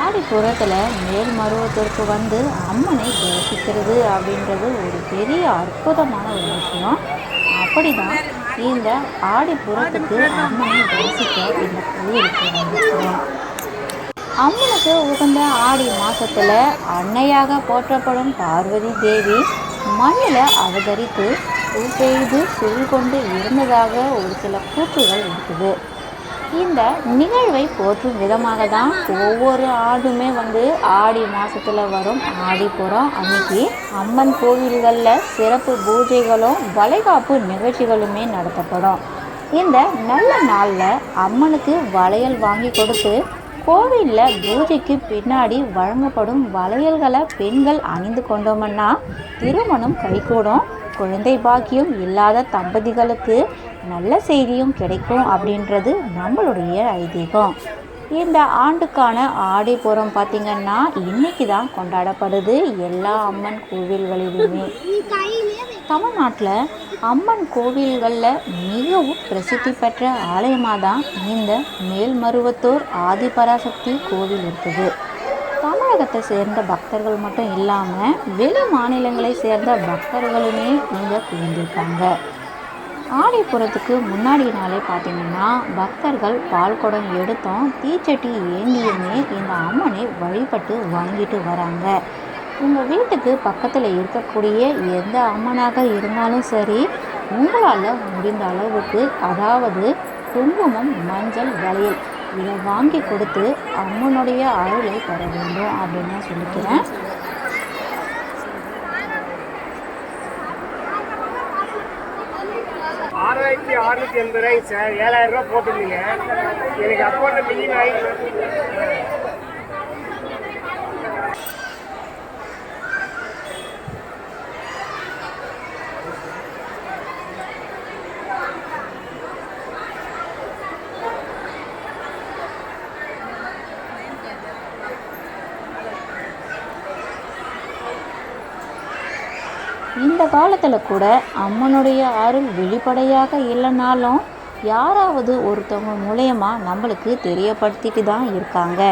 ஆடிப்புறத்தில் மேல் மேல்மருவத்திற்கு வந்து அம்மனை தரிசிக்கிறது அப்படின்றது ஒரு பெரிய அற்புதமான ஒரு விஷயம். அப்படிதான் இந்த ஆடிப்புறத்துக்கு அம்மனை தரிசிக்க இந்த கோயிலுக்கு வந்திருக்கிறோம். அம்மனுக்கு உகந்த ஆடி மாதத்தில் அன்னையாக போற்றப்படும் பார்வதி தேவி மண்ணில் அவதரித்து பெய்து சுருள் கொண்டு இருந்ததாக ஒரு சில கூற்றுகள் இருக்குது. இந்த நிகழ்வை போற்றும் விதமாக தான் ஒவ்வொரு ஆண்டுமே வந்து ஆடி மாதத்தில் வரும் ஆடிப்புறம் அன்னைக்கு அம்மன் கோவில்களில் சிறப்பு பூஜைகளும் வளைகாப்பு நிகழ்ச்சிகளுமே நடத்தப்படும். இந்த நல்ல நாளில் அம்மனுக்கு வளையல் வாங்கி கொடுத்து கோவிலில் பூஜைக்கு பின்னாடி வழங்கப்படும் வளையல்களை பெண்கள் அணிந்து கொண்டோம்னா திருமணம் கைகூடும். குழந்தை பாக்கியம் இல்லாத தம்பதிகளுக்கு நல்ல செய்தியும் கிடைக்கும் அப்படின்றது நம்மளுடைய ஐதீகம். இந்த ஆண்டுக்கான ஆடிப்புறம் பார்த்திங்கன்னா இன்னைக்கு தான் கொண்டாடப்படுது எல்லா அம்மன் கோவில்களிலுமே. தமிழ்நாட்டில் அம்மன் கோவில்களில் மிகவும் பிரசித்தி பெற்ற ஆலயமாக தான் இந்த மேல்மருவத்தூர் ஆதிபராசக்தி கோவில் இருக்குது. தமிழகத்தை சேர்ந்த பக்தர்கள் மட்டும் இல்லாமல் வெளி மாநிலங்களை சேர்ந்த பக்தர்களுமே இங்கே குவிந்திருக்காங்க. ஆடிப்புறத்துக்கு முன்னாடி நாளே பார்த்தீங்கன்னா பக்தர்கள் பால் குடம் எடுத்தோம் தீச்சட்டி ஏந்தியுமே இந்த அம்மனை வழிபட்டு வாங்கிட்டு வராங்க. உங்கள் வீட்டுக்கு பக்கத்தில் இருக்கக்கூடிய எந்த அம்மனாக இருந்தாலும் சரி உங்களால் முடிந்த அளவுக்கு அதாவது குங்குமம் மஞ்சள் வளையல் இதை வாங்கி கொடுத்து அம்மனுடைய அருளை பெற வேண்டும் அப்படின்னு நான் சொல்லிக்கிறேன். ஆறாயிரத்தி அறுநூத்தி எண்பது ரூபாய் சார். ஏழாயிரம் ரூபாய் போட்டிருந்தீங்க. எனக்கு அக்கௌண்ட்டில் மினிமம் ஆகி இந்த காலத்தில் கூட அம்மனுடைய அருள் வெளிப்படையாக இல்லைனாலும் யாராவது ஒருத்தவங்க மூலயமா நம்மளுக்கு தெரியப்படுத்திட்டு தான் இருக்காங்க.